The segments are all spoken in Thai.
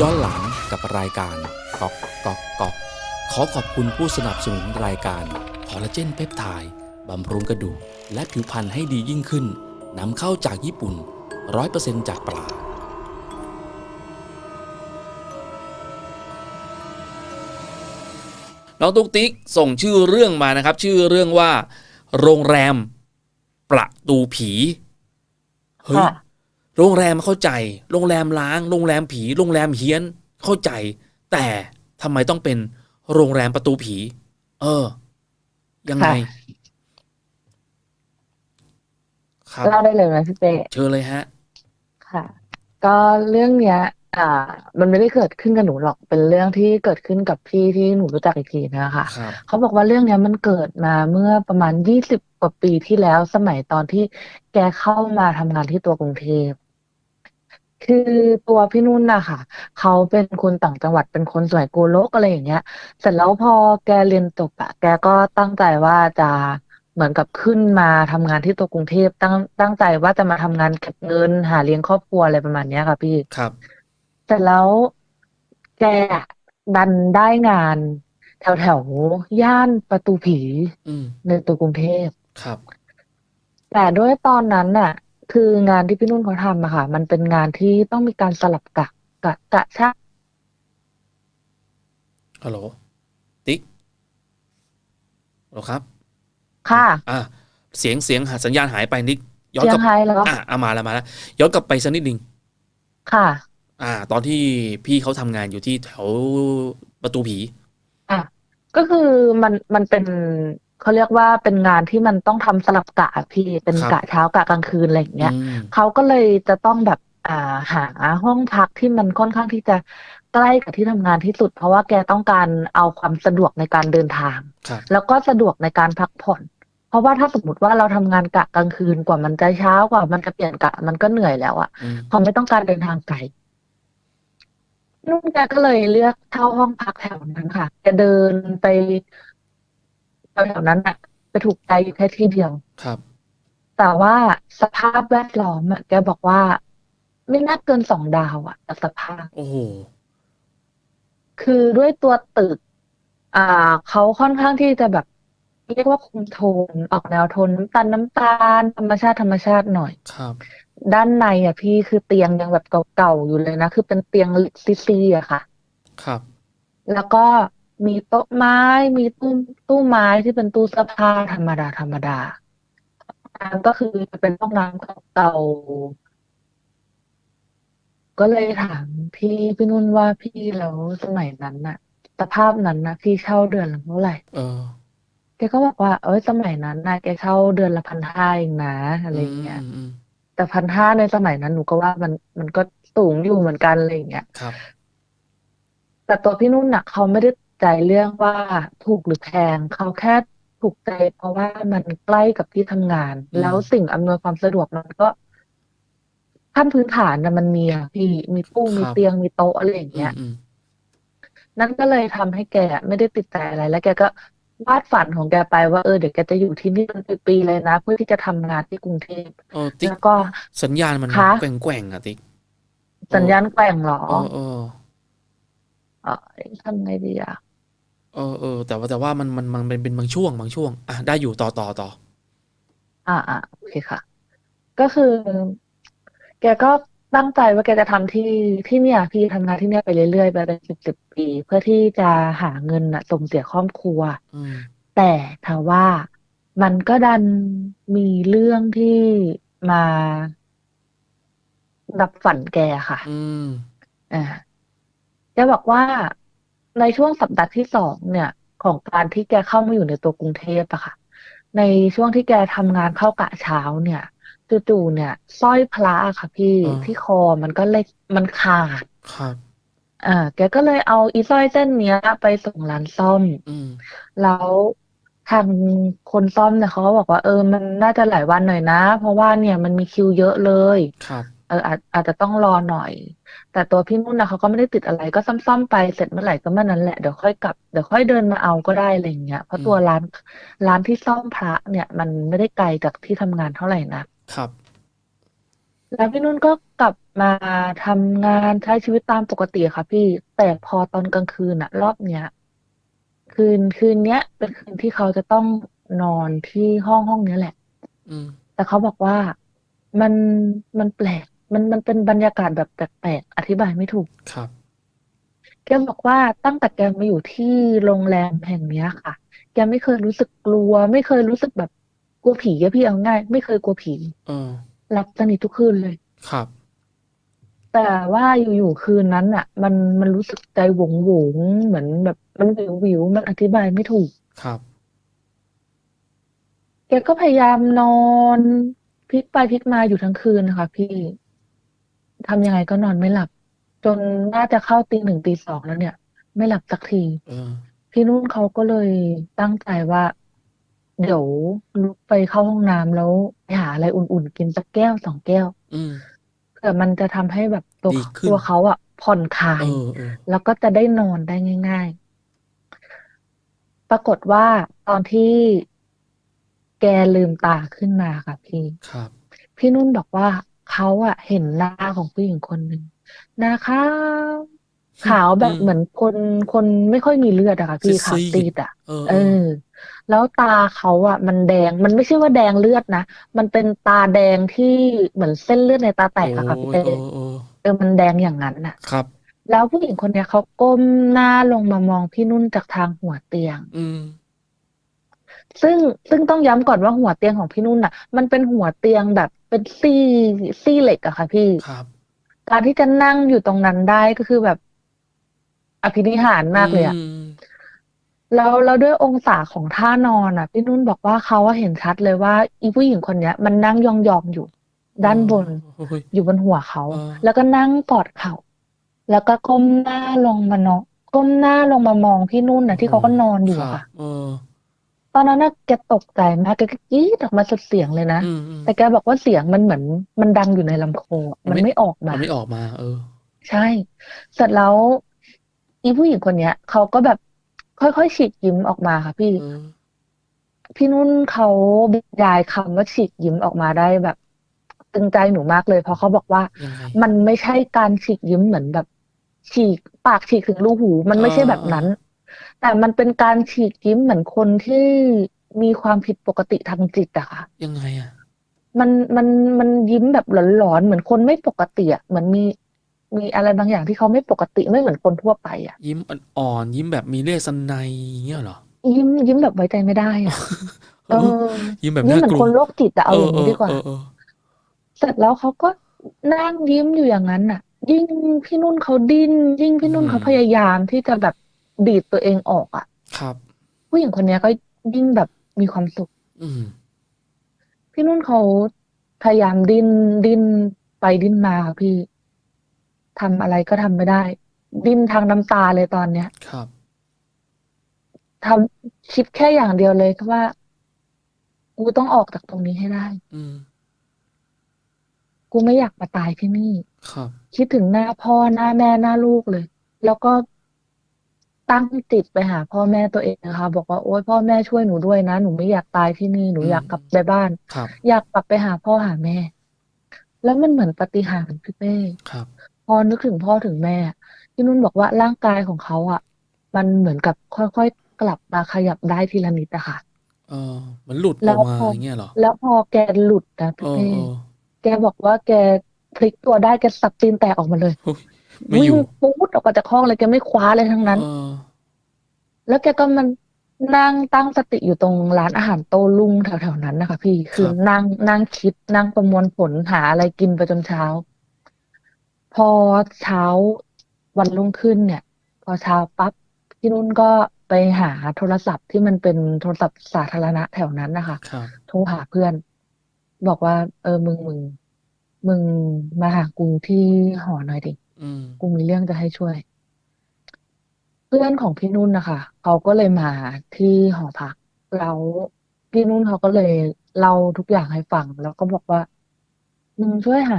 ย้อนหลังกับรายการกอกกอกกอกขอขอบคุณผู้สนับสนุนรายการคอลลาเจนเพปไทด์บำรุงกระดูกและผิวพรรณให้ดียิ่งขึ้นนำเข้าจากญี่ปุ่น 100%จากปลาน้องตุ๊กติ๊กส่งชื่อเรื่องมานะครับ ชื่อเรื่องว่า โรงแรม ประตูผี เฮ้ย โรงแรมเข้าใจ โรงแรมล้าง โรงแรมผี โรงแรมเฮี้ยน เข้าใจ แต่ทำไมต้องเป็นโรงแรมประตูผี เออ ยังไง ครับเล่าได้เลยไหมพี่เป้เชิญเลยฮะ ค่ะ ก็เรื่องเนี้ย อ่า มันไม่ได้เกิดขึ้นกับหนูหรอก เป็นเรื่องที่เกิดขึ้นกับพี่ที่หนูรู้จักอีกทีนะคะครับเขาบอกว่าเรื่องเนี้ยมันเกิดมาเมื่อประมาณยี่สิบกว่าปีที่แล้วสมัยตอนที่แกเข้ามาทำงานที่ตัวกรุงเทพ คือตัวพี่นุ่นน่ะค่ะ เขาเป็นคนต่างจังหวัดเป็นคนสวยโกโลกอะไรอย่างเงี้ย เสร็จแล้วพอแกเรียนจบอะแกก็ตั้งใจว่าจะเหมือนกับขึ้นมาทำงานที่ตัวกรุงเทพตั้งตั้งใจว่าจะมาทำงานเก็บเงิน หาเลี้ยงครอบครัวอะไรประมาณเนี้ยค่ะพี่ ครับ เสร็จแล้วแกอะดันได้งาน แถวแถวย่านประตูผีอืมในตัวกรุงเทพ ครับ แต่ด้วยตอนนั้นน่ะ คืองานที่พี่นุ่นเขาทำอะค่ะ มันเป็นงานที่ต้องมีการสลับกะกะกะชะฮัลโหลติ๊กฮัลโหลครับค่ะ อ่าเสียงเสียงหาสัญญาณหายไปนิดย้อนเจียกลังบไฮ้แล้วอ่าเอามาแล้วมาแล้วย้อนกลับไปสักนิดนึงค่ะ อ่า ตอนที่พี่เขาทำงานอยู่ที่แถวประตูผี อะก็คือมันมันเป็น เขาเรียกว่าเป็นงานที่มันต้องทำสลับกะอะพี่เป็นครับกะเช้ากะกลางคืนอะไรอย่างเงี้ยอืมเขาก็เลยจะต้องแบบอ่าหาห้องพักที่มันค่อนข้างที่จะใกล้กับที่ทำงานที่สุด เพราะว่าแกต้องการเอาความสะดวกในการเดินทางครับแล้วก็สะดวกในการพักผ่อน เพราะว่าถ้าสมมติว่าเราทำงานกะกลางคืนกว่ามันจะเช้ากว่ามันจะเปลี่ยนกะมันก็เหนื่อยแล้วอะอืมเขาไม่ต้องการเดินทางไกลนุ่นแกก็เลยเลือกเช่าห้องพักแถวนั้นค่ะแกเดินไป แถวๆนั้นอะไปถูกใจอยู่แค่ที่เดียว ครับ แต่ว่าสภาพแวดล้อมอะแกบอกว่า ไม่น่าเกินสองดาวอะจากสภาพ โอ้โห คือด้วยตัวตึก อ่าเขาค่อนข้างที่จะแบบ เรียกว่าคุมโทนออกแนวโทนน้ำตาลน้ำตาลธรรมชาติธรรมชาติหน่อย ครับ ด้านในอะพี่คือเตียงยังแบบเก่าๆอยู่เลยนะ คือเป็นเตียงซีๆอะค่ะ ครับ แล้วก็ มีโต๊ะไม้ มีตู้ตู้ไม้ที่เป็นตู้เสื้อผ้าธรรมดาธรรมดาน้ำก็คือจะเป็นห้องน้ำเก่าๆก็เลยถามพี่พี่นุ่นว่าพี่แล้วสมัยนั้นน่ะ สภาพนั้นนะพี่เช่าเดือนละเท่าไหร่เออแกก็บอกว่า เอ้ยสมัยนั้นนะแกเช่าเดือนละพันห้าเองนะอะไรอย่างเงี้ยอืมอืมแต่พันห้าในสมัยนั้นหนูก็ว่ามันมันก็สูงอยู่เหมือนกันอะไรอย่างเงี้ยครับ แต่ตัวพี่นุ่นน่ะ เขาไม่ได้ ใจเรื่องว่าถูกหรือแพงเขาแค่ถูกใจเพราะว่ามันใกล้กับที่ทำงานอืมแล้วสิ่งอำนวยความสะดวกมันก็ขั้นพื้นฐานนะมันมีอะพี่มีตู้มีเตียงมีโต๊ะอะไรอย่างอืเงี้มยอืมนั่นก็เลยทำให้แกไม่ได้ติดใจอะไร แล้วแกก็วาดฝันของแกไปว่าเออเดี๋ยวแกจะอยู่ที่นี่เป็นปีๆเลยนะ เพื่อที่จะทำงานที่กรุงเทพเออติ๊กแล้วก็สัญญาณมันคะแกว่งแกว่งๆอะติ๊กสัญญาณแกว่งเหรอเออเออเออทำไงดีอะ เออเออแต่ว่าแต่ว่ามันมันมันเป็นเป็นบางช่วงบางช่วง อะได้อยู่ต่อต่อต่ออ่าอ่าโอเคค่ะ ก็คือ แกก็ตั้งใจว่าแกจะทำที่ที่เนี่ย พี่ทำงานที่เนี่ยไปเรื่อยๆไปเป็นสิบสิบปี เพื่อที่จะหาเงินน่ะส่งเสียครอบครัว อืมแต่ถ้าว่ามันก็ดันมีเรื่องที่มาดับฝันแกค่ะ อืมอ่าแกบอกว่า ในช่วงสัปดาห์ที่สองเนี่ย ของการที่แกเข้ามาอยู่ในตัวกรุงเทพอะค่ะ ในช่วงที่แกทำงานเข้ากะเช้าเนี่ยจู่ๆเนี่ยสร้อยพระอะค่ะ พี่อ่าที่คอมันก็เลยมันขาดครับอ่าแกก็เลยเอาอีสร้อยเส้นเนี้ย ไปส่งร้านซ่อมอืมแล้วทางคนซ่อมเนี่ยเขาก็บอกว่าเออมันน่าจะหลายวันหน่อยนะ เพราะว่าเนี่ยมันมีคิวเยอะเลยครับ เอออาจอาจจะต้องรอหน่อย แต่ตัวพี่นุ่นนะเขาก็ไม่ได้ติดอะไรก็ซ่อมๆไปเสร็จเมื่อไหร่ก็เมื่อนั้นแหละเดี๋ยวค่อยกลับเดี๋ยวค่อยเดินมาเอาก็ได้อะไรอย่างเงี้ยเพราะตัวร้านร้านที่ซ่อมพระเนี่ย มันไม่ได้ไกลจากที่ทำงานเท่าไหร่นะครับ แล้วพี่นุ่นก็กลับมาทำงานใช้ชีวิตตามปกติอะค่ะ พี่แต่พอตอนกลางคืนอะรอบเนี้ยคืนคืนเนี้ย เป็นคืนที่เขาจะต้องนอนที่ห้องห้องเนี้ยแหละ อืมแต่เขาบอกว่ามันมันแปลก มันมันเป็นบรรยากาศแบบแปลกๆอธิบายไม่ถูกครับ แกบอกว่าตั้งแต่แกมาอยู่ที่โรงแรมแห่งเนี้ยค่ะ แกไม่เคยรู้สึกกลัว ไม่เคยรู้สึกแบบกลัวผีอะพี่เอาง่าย ไม่เคยกลัวผีเออหลับสนิททุกคืนเลยครับ แต่ว่าอยู่ๆคืนนั้นอะมันมันรู้สึกใจหวงหวงๆเหมือนแบบมันวิววิวๆมันอธิบายไม่ถูกครับ แกก็พยายามนอนพลิกไปพลิกมาอยู่ทั้งคืนนะคะพี่ ทำยังไงก็นอนไม่หลับ จนน่าจะเข้าตีหนึ่งตีสองแล้วเนี่ย ไม่หลับสักที เออ พี่นุ่นเขาก็เลยตั้งใจว่า เดี๋ยวลุกไปเข้าห้องน้ำแล้วไปหาอะไรอุ่นๆ กินสักแก้วสองแก้วอืม เผื่อมันจะทำให้แบบตัวดีขึ้น ตัวเขาอะผ่อนคลาเอย อเออแล้วก็จะได้นอนได้ง่าย ๆ ปรากฏว่าตอนที่แกลืมตาขึ้นมาค่ะพี่ ครับ พี่นุ่นบอกว่า เขาอะเห็นหน้าของผู้หญิงคนหนึ่งหน้าขาวขาวแบบอืมเหมือนคนคนไม่ค่อยมีเลือดอะค่ะพี่ขาวซีดๆซีดอะเออเออ แล้วตาเขาอะมันแดงมันไม่ใช่ว่าแดงเลือดนะมันเป็นตาแดงที่เหมือนเส้นเลือดในตาแตกอะค่ะพี่โอ้ยเต้เออเออเออมันแดงอย่างนั้นน่ะครับ แล้วผู้หญิงคนเนี้ยเขาก้มหน้าลงมามองพี่นุ่นจากทางหัวเตียง อืมซึ่งซึ่งต้องย้ำก่อนว่าหัวเตียงของพี่นุ่นน่ะ มันเป็นหัวเตียงแบบ เป็นซี่ซี่เหล็กอะค่ะพี่ ครับ การที่จะนั่งอยู่ตรงนั้นได้ก็คือแบบ อภินิหารมากเลยอะมแล้วแล้วด้วยองศาของท่านอนอะพี่นุ่นบอกว่าเขาว่าเห็นชัดเลยว่า อีผู้หญิงคนเนี้ย มันนั่งยองๆอยู่ ด้านบน โอ้ย อยู่บนหัวเขา อ่า แล้วก็นั่งกอดเข่าแล้วก็ก้มหน้าลงมานอนก้มหน้าลงมามองพี่นุ่นนะที่เขาก็นอนอยู่ครัอะบค่ะ เออ ตอนนั้นน่ะแกตกใจมากแกก็กรี๊ดออกมาสุดเสียงเลยนะอืมอืมแต่แกบอกว่าเสียงมันเหมือน มันดังอยู่ในลำโพงอะมันไม่ไม่ออกมา มันไม่ออกมา เออ ใช่ เสร็จแล้วอีผู้หญิงคนเนี้ยเขาก็แบบค่อยๆฉีกยิ้มออกมาค่ะ พี่ เออ พี่นุ่นเขาบรรยายคำว่าฉีกยิ้มออกมาได้แบบตึงใจหนูมากเลย เพราะเขาบอกว่า ยังไง มันไม่ใช่การฉีกยิ้มเหมือนแบบ ฉีกปากฉีกถึงรูหู มันไม่ใช่แบบนั้น แต่มันเป็นการฉีกยิ้มเหมือนคนที่มีความผิดปกติทางจิตอะค่ะ ยังไงอะ มันมันมันยิ้มแบบหลอนๆเหมือนคนไม่ปกติอะเหมือนมีมีอะไรบางอย่างที่เขาไม่ปกติไม่เหมือนคนทั่วไปอะยิ้มอ่อนๆยิ้มแบบมีเลสไนยอย่างเงี้ยเหรอ ยิ้มยิ้มแบบไว้ใจไม่ได้อะเออยิ้มแบบยิ้มน่าเหมือกนลัควนโรคจิตอะเอาอย่างเอนี้อดีกว่า เออเออเสร็จแล้วเขาก็นั่งยิ้มอยู่อย่างนั้นน่ะ ยิ่งพี่นุ่นเขาดิ้น ยิ่งพี่นุ่นเขาพยายามที่จะแบบ ดีดตัวเองออกอะ ครับ ผู้หญิงคนเนี้ยก็ยิ่งแบบมีความสุข อืม พี่นุ่นเขาพยายามดิ้นดิ้นไปดิ้นมาค่ะพี่ทำอะไรก็ทำไม่ได้ ดิ้นทางน้ำตาเลยตอนเนี้ยครับ ทำคิดแค่อย่างเดียวเลยว่า กูต้องออกจากตรงนี้ให้ได้ อืม กูไม่อยากมาตายที่นี่ ครับ คิดถึงหน้าพ่อหน้าแม่หน้าลูกเลย แล้วก็ ตั้งจิตไปหาพ่อแม่ตัวเองนะคะ บอกว่าโอ๊ยพ่อแม่ช่วยหนูด้วยนะ หนูไม่อยากตายที่นี่หนูอืมอยากกลับไปบ้าน ครับ อยากกลับไปหาพ่อหาแม่ แล้วมันเหมือนปาฏิหาริย์พี่เป้ครับ พอนึกถึงพ่อถึงแม่พี่นุ่นบอกว่าร่างกายของเขาอะ มันเหมือนกับค่อยๆกลับมาขยับได้ทีละนิดอะค่ะ เออมันหลุดอแล้อกวมาพออย่างเงี้ยเหรอ แล้วพอแกหลุดนะเอพี่อเป้เออ แกบอกว่าแกพลิกตัวได้แกสับตีนแตกออกมาเลย โอ้ย ไม่วิ่องยู่ปูดออกมาจากห้องเลยแกไม่คว้าเลยทั้งนั้น เออแล้วแกก็มันนั่งตั้งสติอยู่ตรงร้านอาหารโต้รุ่งแถวๆนั้นนะคะพี่คือนั่งนั่งคิดนั่งประมวลผลหาอะไรกินไปจนเช้า พอเช้าวันรุ่งขึ้นเนี่ย พอเช้าปั๊บพี่นุ่นก็ไปหาโทรศัพท์ที่มันเป็นโทรศัพท์สาธารณะแถวนั้นนะคะ ครับ โทรหาเพื่อน บอกว่า เออมึงมึงมึงมาหากูที่หอหน่อยดิอืม กูมีเรื่องจะให้ช่วย เพื่อนของพี่นุ่นนะคะเขาก็เลยมาที่หอพักแล้วพี่นุ่นเขาก็เลยเล่าทุกอย่างให้ฟัง แล้วก็บอกว่ามึงช่วยหา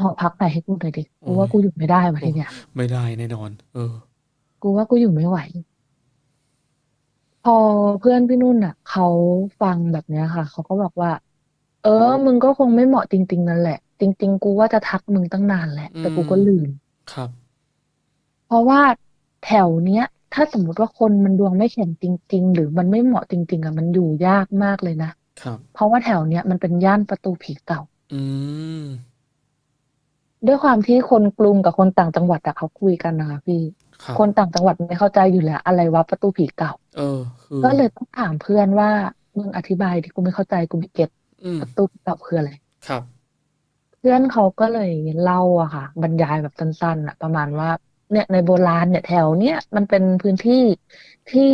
หอพักไหนให้กูหน่อยดิกูว่ากูอยู่ไม่ได้วะทีเนี้ยไม่ได้แน่นอน เออ กูว่ากูอยู่ไม่ไหว พอเพื่อนพี่นุ่นอะเขาฟังแบบเนี้ยค่ะเขาก็บอกว่า เออ มึงก็คงไม่เหมาะจริง ๆ นั่นแหละ จริง ๆ กูว่าจะทักมึงตั้งนานแหละ แต่กูก็ลืม ครับ เพราะว่าแถวเนี้ย ถ้าสมมติว่าคนมันดวงไม่แข็งจริง ๆ หรือมันไม่เหมาะจริง ๆอะมันอยู่ยากมากเลยนะ ครับ เพราะว่าแถวเนี้ยมันเป็นย่านประตูผีเก่า อืม ด้วยความที่คนกรุงกับคนต่างจังหวัดอะเขาคุยกันนะคะพี่ ครับคนต่างจังหวัดไม่เข้าใจอยู่แล้ว อะไรวะประตูผีเก่า เออ คือก็เลยต้องถามเพื่อนว่ามึงอธิบายดิกูไม่เข้าใจกูไม่เก็ตอืมประตูผีเก่าคืออะไร ครับเพื่อนเขาก็เลยเล่าอะค่ะ บรรยายแบบสั้นๆอะประมาณว่า เนี่ยในโบราณเนี่ยแถวเนี้ยมันเป็นพื้นที่ที่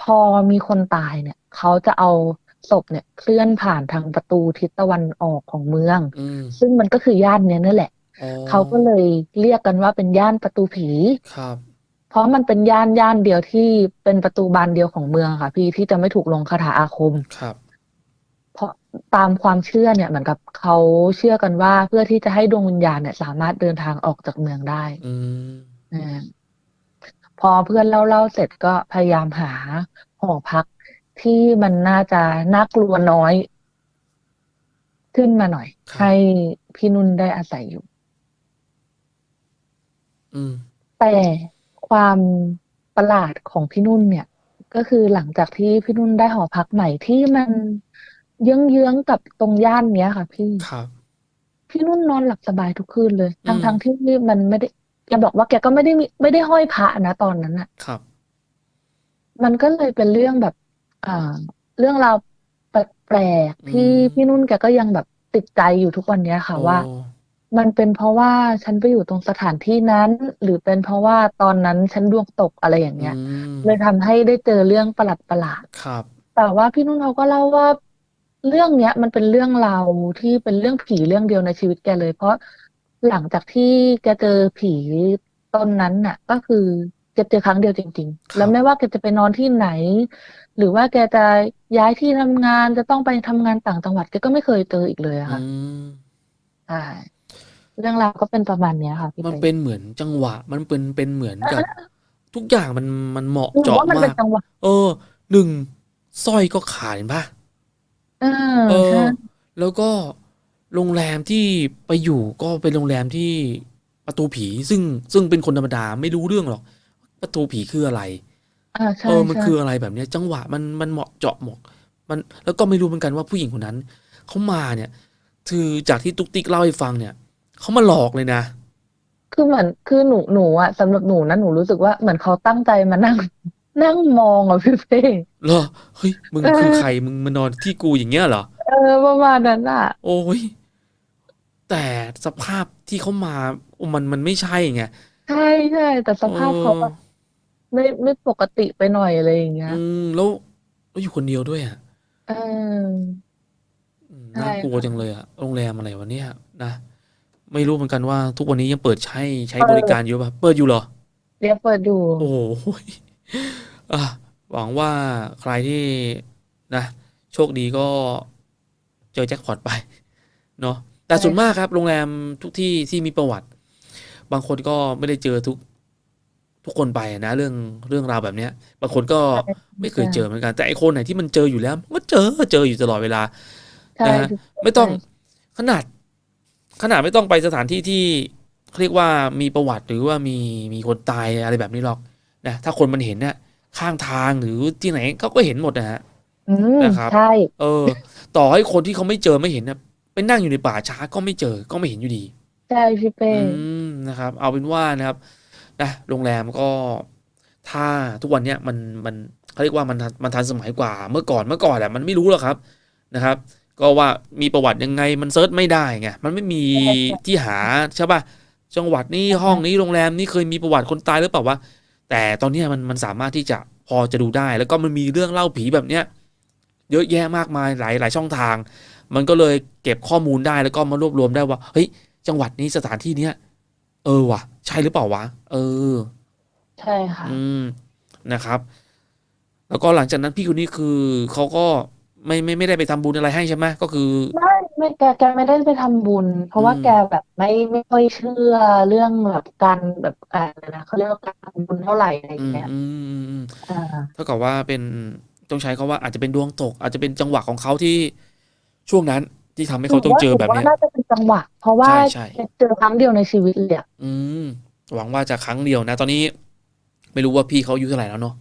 พอมีคนตายเนี่ย เขาจะเอาศพเนี่ย เคลื่อนผ่านทางประตูทิศตะวันออกของเมืองอืมซึ่งมันก็คือย่านเนี้ยนั่นแหละอ๋อเขาก็เลยเรียกกันว่าเป็นย่านประตูผีครับ เพราะมันเป็นย่านย่านเดียวที่เป็นประตูบานเดียวของเมืองค่ะ พี่ที่จะไม่ถูกลงคาถาอาคมครับเพราะ ตามความเชื่อเนี่ยเหมือนกับเขาเชื่อกันว่า เพื่อที่จะให้ดวงวิญญาณเนี่ย สามารถเดินทางออกจากเมืองได้อืมอ่าพอเพื่อนเล่าเล่าเสร็จก็พยายามหาหอพักที่มันน่าจะน่ากลัวน้อย ขึ้นมาหน่อยครับให้พี่นุ่นได้อาศัยอยู่อืมแต่ความประหลาดของพี่นุ่นเนี่ย ก็คือหลังจากที่พี่นุ่นได้หอพักใหม่ที่มัน เยื้องๆกับตรงย่านเนี้ยค่ะ พี่ครับ พี่นุ่นนอนหลับสบายทุกคืนเลยอืทั้งม ทั้งที่มันไม่ได้แกบอกว่าแกก็ไม่ได้มีไม่ได้ห้อยพระนะตอนนั้นอะ ครับ มันก็เลยเป็นเรื่องแบบ อ่า เรื่องราวแปลกอืๆที่ม พี่นุ่นแกก็ยังแบบติดใจอยู่ทุกวันเนี้ยค่ะโอ้ว่า มันเป็นเพราะว่าฉันไปอยู่ตรงสถานที่นั้น หรือเป็นเพราะว่าตอนนั้นฉันดวงตกอะไรอย่างอืเงี้ย มเลยทำให้ได้เจอเรื่องประหลาดประหลาดครับ แต่ว่าพี่นุ่นเขาก็เล่าว่า เรื่องเนี้ยมันเป็นเรื่องราวที่เป็นเรื่องผีเรื่องเดียวในชีวิตแกเลย เพราะหลังจากที่แกเจอผีตนนั้นน่ะ ก็คือแกเจอครั้งเดียวจริงคๆรับแล้วไม่ว่าแกจะไปนอนที่ไหน หรือว่าแกจะย้ายที่ทำงานจะต้องไปทำงานต่างจังหวัดแกก็ไม่เคยเจออีกเลยอะอืค่ะมใช่เรื่องราวก็เป็นประมาณเนี้ยค่ะพี่มันเป๊เป็นเหมือนจังหวะ มันเป็นเป็นเหมือนกับ ทุกอย่างมันมันเหมาะหนูเจาะว่ามันมาเป็นกจังหวะเออหนึ่งสร้อยก็ขาดเห็นปะ เออเออใช่แล้วก็โรงแรมที่ไปอยู่ก็เป็นโรงแรมที่ประตูผี ซึ่งซึ่งเป็นคนธรรมดาไม่รู้เรื่องหรอก ประตูผีคืออะไร อ่าใช่เออมันใช่คืออะไรแบบเนี้ย จังหวะมันมันเหมาะเจาะเหมาะมันแล้วก็ไม่รู้เหมือนกันว่าผู้หญิงคนนั้นเขามาเนี่ย คือจากที่ตุ๊กติ๊กเล่าให้ฟังเนี่ยเขามาหลอกเลยนะ คือเหมือนคือหนูหนูอะสำหรับหนูนะหนูรู้สึกว่าเหมือนเขาตั้งใจมานั่ง นั่งมองอะพี่เป้เหรอเฮ้ยมึงคือใครมึงมานอนที่กูอย่างเงี้ยเหรอเออประมาณนั้นอะ โอ้ยแต่สภาพที่เขามาโอ้มันมันไม่ใช่ไงใช่ใช่แต่สภาพเขาแบบไม่ไม่ปกติไปหน่อยอะไรอย่างเงี้ยอืมแล้วแล้วอยู่คนเดียวด้วยอะเอออืมใช่น่ากลัวค่ะจังเลยอะโรงแรมอะไรวะเนี่ยนะไม่รู้เหมือนกันว่าทุกวันนี้ยังเปิดใช้ใช้เปิดบริการอยู่ป่ะเปิดอยู่เหรอเรียกเปิดดู โอ้โหอะ หวังว่าใครที่นะโชคดีก็เจอแจ็คพอตไปเนาะแต่ใช่ส่วนมากครับ โรงแรมทุกที่ที่มีประวัติ บางคนก็ไม่ได้เจอทุกทุกคนไปนะ เรื่องเรื่องราวแบบเนี้ย บางคนก็ไม่เคยเจอเหมือนกัน แต่ไอคนไหนที่มันเจออยู่แล้วมันก็เจอเจออยู่ตลอดเวลาใช่นะฮะไม่ต้องขนาด ขนาดไม่ต้องไปสถานที่ที่เขาเรียกว่ามีประวัติหรือว่ามีมีคนตายอะไรแบบนี้หรอกนะถ้าคนมันเห็นเนี่ย ข้างทางหรือที่ไหนเขาก็เห็นหมดนะฮะอืมนะครับใช่เออ ต่อให้คนที่เขาไม่เจอไม่เห็นนะไปนั่งอยู่ในป่าช้าก็ไม่เจอก็ไม่เห็นอยู่ดีใช่พี่เป้อืมนะครับ เอาเป็นว่านะครับนะโรงแรมก็ถ้าทุกวันเนี้ยมันมันเขาเรียกว่ามันทันมันทันสมัยกว่า เมื่อก่อนเมื่อก่อนแหละมันไม่รู้หรอกครับนะครับ ก็ว่ามีประวัติยังไงมันเซิร์ชไม่ได้ไงมันไม่มีที่หาใช่ป่ะจังหวัดนี้ห้องนี้โรงแรมนี้เคยมีประวัติคนตายหรือเปล่าวะ แต่ตอนเนี้ยมันมันสามารถที่จะพอจะดูได้ แล้วก็มันมีเรื่องเล่าผีแบบเนี้ยเยอะแยะมากมายหลายหลายช่องทาง มันก็เลยเก็บข้อมูลได้แล้วก็มารวบรวมได้ว่าเฮ้ยจังหวัดนี้สถานที่เนี้ยเออว่ะ ใช่หรือเปล่าวะ เออ ใช่ค่ะ อืมนะครับ แล้วก็หลังจากนั้นพี่คนนี้คือเขาก็ไม่ไม่ไม่ได้ไปทำบุญอะไรให้ใช่ไหมก็คือไม่ ไม่แกแกไม่ได้ไปทำบุญ เพราะว่าอืมแกแบบไม่ไม่ค่อยเชื่อเรื่องแบบการแบบอะไรนะเขาเรียกว่าการทำบุญเท่าไหร่อะไรออืย่างมเงี้ยอืมอืมอืมอ่าเท่ากับว่าเป็นต้องใช้คาว่าอาจจะเป็นดวงตก อาจจะเป็นจังหวะของเขาที่ช่วงนั้นที่ทำให้เขาต้องเจอแบบหนูเนี้ว่ายน่าจะเป็นจังหวะ เพราะว่าใช่ใช่เจอครั้งเดียวในชีวิตเลยอะอืมหวังว่าจะครั้งเดียวนะ ตอนนี้ไม่รู้ว่าพี่เขาอายุเท่าไหร่แล้วเนาะ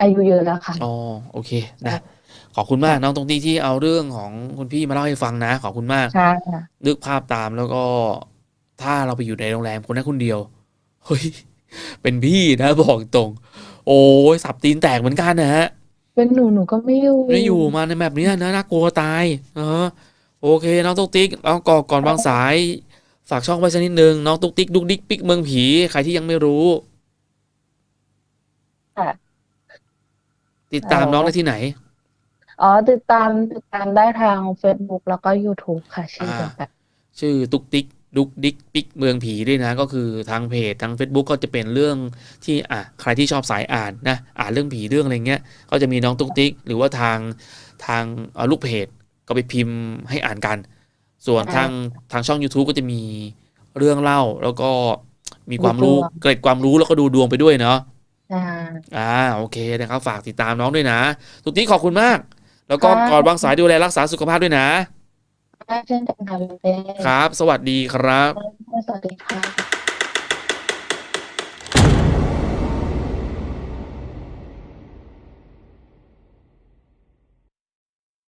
อายุเยอะแล้วค่ะอ๋อโอเคครันะบ ขอบคุณมากน้องตรงที่ที่เอาเรื่องของคุณพี่มาเล่าให้ฟังนะ ขอบคุณมากใช่ค่ะนึกภาพตามแล้วก็ถ้าเราไปอยู่ในโรงแรมคนนั้นคนเดียว เฮ้ย เป็นพี่นะบอกตรง โอ้ยสับตีนแตกเหมือนกันนะฮะ เป็นหนูหนูก็ไม่อยู่ ไม่อยู่มาในแบบเนี้ยนะน่ากลัวตายเออโอเค น้องตุ๊กติ๊กแล้วก่อนก่อนวางสาย ฝากช่องไว้สักนิดนึงน้องตุ๊กติ๊กดุกดิกปิกเมืองผีใครที่ยังไม่รู้ค่ะติดตามอ๋อน้องได้ที่ไหน อ๋อ ติดตามติดตามได้ทาง Facebook แล้วก็ YouTube ค่ะชื่อเดียวกันชื่อตุ๊กติ๊กดุกดิกปิกเมืองผีด้วยนะ ก็คือทางเพจทาง Facebook ก็จะเป็นเรื่องที่อะใครที่ชอบสายอ่านนะอ่านเรื่องผีเรื่องอะไรเงี้ย ก็จะมีน้องตุ๊กติ๊กหรือว่าทางทางเอ่อลูกเพจก็ไปพิมพ์ให้อ่านกัน ส่วนใช่ทางทางช่อง YouTube ก็จะมีเรื่องเล่าแล้วก็มีความรู้ดูดวงเกร็ดความรู้แล้วก็ดูดวงไปด้วยเนาะอ่าอ่าโอเคนะครับฝากติดตามน้องด้วยนะ ตุ๊กติ๊กขอบคุณมาก แล้วก็ครับก่อนวางสายดูแลรักษาสุขภาพด้วยนะเช่นกันค่ะพี่เป้ครับ สวัสดีครับ สวัสดีค่ะ